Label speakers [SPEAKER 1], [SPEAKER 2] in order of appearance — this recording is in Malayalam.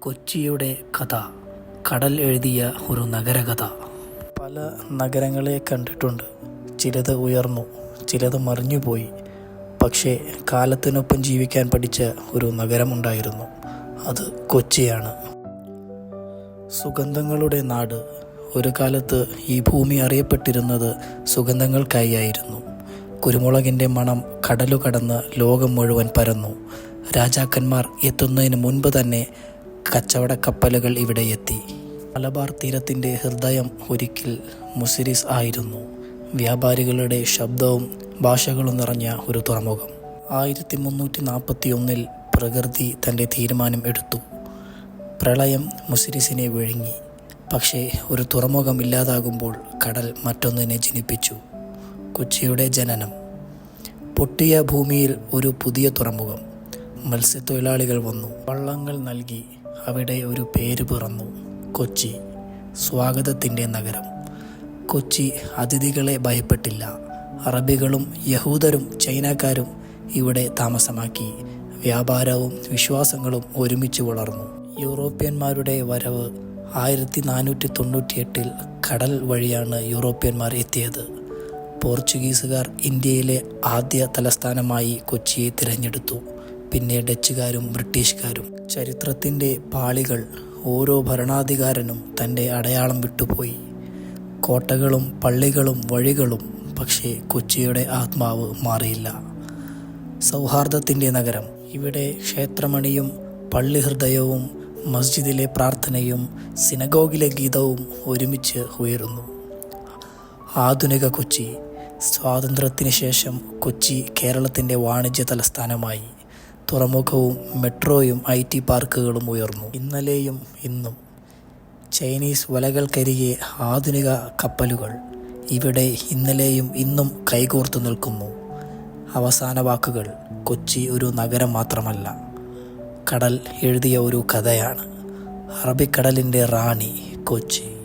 [SPEAKER 1] കൊച്ചിയുടെ കഥ. കടൽ എഴുതിയ ഒരു നഗരകഥ. പല നഗരങ്ങളെ കണ്ടിട്ടുണ്ട്. ചിലത് ഉയർന്നു ചിലത് മറിഞ്ഞുപോയി. പക്ഷേ കാലത്തിനൊപ്പം ജീവിക്കാൻ പഠിച്ച ഒരു നഗരമുണ്ടായിരുന്നു. അത് കൊച്ചിയാണ്. സുഗന്ധങ്ങളുടെ നാട്. ഒരു കാലത്ത് ഈ ഭൂമി അറിയപ്പെട്ടിരുന്നത് സുഗന്ധങ്ങൾക്കായി ആയിരുന്നു. കുരുമുളകിന്റെ മണം കടലു കടന്ന് ലോകം മുഴുവൻ പരന്നു. രാജാക്കന്മാർ എത്തുന്നതിന് മുൻപ് തന്നെ കച്ചവട കപ്പലുകൾ ഇവിടെ എത്തി. മലബാർ തീരത്തിന്റെ ഹൃദയം ഒരിക്കൽ മുസിരിസ് ആയിരുന്നു. വ്യാപാരികളുടെ ശബ്ദവും ഭാഷകളും നിറഞ്ഞ ഒരു തുറമുഖം. ആയിരത്തി മുന്നൂറ്റി നാൽപ്പത്തി ഒന്നിൽ പ്രകൃതി തന്റെ തീരുമാനം എടുത്തു. പ്രളയം മുസിരിസിനെ വിഴുങ്ങി. പക്ഷേ ഒരു തുറമുഖം ഇല്ലാതാകുമ്പോൾ കടൽ മറ്റൊന്നിനെ ജനിപ്പിച്ചു. കൊച്ചിയുടെ ജനനം. പൊട്ടിയ ഭൂമിയിൽ ഒരു പുതിയ തുറമുഖം. മത്സ്യത്തൊഴിലാളികൾ വന്നു. വള്ളങ്ങൾ നൽകി. അവിടെ ഒരു പേര് പിറന്നു. കൊച്ചി. സ്വാഗതത്തിന്റെ നഗരം. കൊച്ചി അതിഥികളെ ഭയപ്പെട്ടില്ല. അറബികളും യഹൂദരും ചൈനക്കാരും ഇവിടെ താമസമാക്കി. വ്യാപാരവും വിശ്വാസങ്ങളും ഒരുമിച്ച് വളർന്നു. യൂറോപ്യന്മാരുടെ വരവ് ആയിരത്തി നാനൂറ്റി തൊണ്ണൂറ്റിയെട്ടിൽ കടൽ വഴിയാണ് യൂറോപ്യന്മാർ എത്തിയത്. പോർച്ചുഗീസുകാർ ഇന്ത്യയിലെ ആദ്യ തലസ്ഥാനമായി കൊച്ചിയെ തിരഞ്ഞെടുത്തു. പിന്നെ ഡച്ചുകാരും ബ്രിട്ടീഷുകാരും ചരിത്രത്തിന്റെ പാളികൾ ഓരോ ഭരണാധികാരനും തന്റെ അടയാളം വിട്ടുപോയി. കോട്ടകളും പള്ളികളും വഴികളും പക്ഷേ കൊച്ചിയുടെ ആത്മാവ് മാറിയില്ല. സൗഹാർദ്ദത്തിന്റെ നഗരം ഇവിടെ ക്ഷേത്രമണിയും പള്ളി ഹൃദയവും മസ്ജിദിലെ പ്രാർത്ഥനയും സിനഗോഗിലെ ഗീതവും ഒരുമിച്ച് ഉയരുന്നു. ആധുനിക കൊച്ചി. സ്വാതന്ത്ര്യത്തിന് ശേഷം കൊച്ചി കേരളത്തിന്റെ വാണിജ്യ തലസ്ഥാനമായി. തുറമുഖവും മെട്രോയും ഐ ടി പാർക്കുകളും ഉയർന്നു. ഇന്നലെയും ഇന്നും ചൈനീസ് വലകൾക്കരികെ ആധുനിക കപ്പലുകൾ ഇവിടെ ഇന്നലെയും ഇന്നും കൈകോർത്തു നിൽക്കുന്നു. അവസാന വാക്കുകൾ കൊച്ചി ഒരു നഗരം മാത്രമല്ല. കടൽ എഴുതിയ ഒരു കഥയാണ്. അറബിക്കടലിന്റെ റാണി കൊച്ചി.